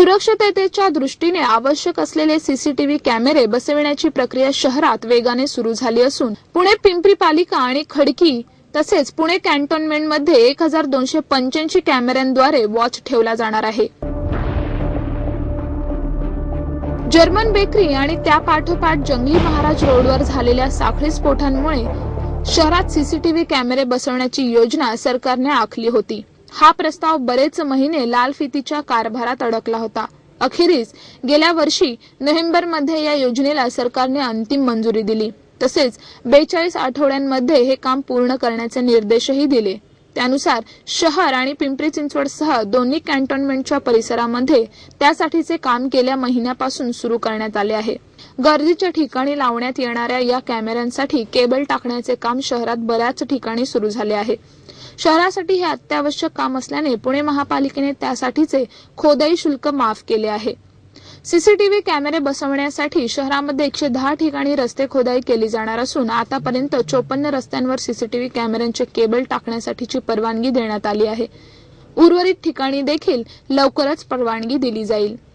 सुरक्षिततेच्या दृष्टीने आवश्यक असलेले सीसीटीव्ही कॅमेरे बसविण्याची प्रक्रिया शहरात वेगाने सुरू झाली असून पुणे पिंपरी पालिका आणि खडकी तसेच पुणे कॅन्टोन्मेंटमध्ये एक हजार दोनशे पंच्याऐंशी कॅमेऱ्यांद्वारे वॉच ठेवला जाणार आहे. जर्मन बेकरी आणि त्या पाठोपाठ जंगली महाराज रोडवर झालेल्या साखळी स्फोटांमुळे शहरात सीसीटीव्ही कॅमेरे बसवण्याची योजना सरकारने आखली होती. हा प्रस्ताव बरेच महिने लाल फितीच्या कारभारात अडकला होता. अखेरीस गेल्या वर्षी नोव्हेंबरमध्ये या योजनेला सरकारने अंतिम मंजुरी दिली. तसेच बेचाळीस आठवड्यांमध्ये हे काम पूर्ण करण्याचे निर्देशही दिले. त्यानुसार शहर आणि पिंपरी चिंचवडसह दोन्ही कॅन्टोन्मेंटच्या परिसरामध्ये त्यासाठीचे काम गेल्या महिन्यापासून सुरू करण्यात आले आहे. गर्दीच्या ठिकाणी लावण्यात येणाऱ्या या कॅमेऱ्यांसाठी केबल टाकण्याचे काम शहरात बऱ्याच ठिकाणी सुरू झाले आहे. शहरासाठी हे अत्यावश्यक काम असल्याने पुणे महापालिकेने त्यासाठीचे खोदाई शुल्क माफ केले आहे. सीसीटीव्ही कॅमेरे बसवण्यासाठी शहरामध्ये एकशे दहा ठिकाणी रस्ते खोदाई केली जाणार असून आतापर्यंत चोपन्न रस्त्यांवर सीसीटीव्ही कॅमेऱ्यांचे केबल टाकण्यासाठीची परवानगी देण्यात आली आहे. उर्वरित ठिकाणी देखील लवकरच परवानगी दिली जाईल.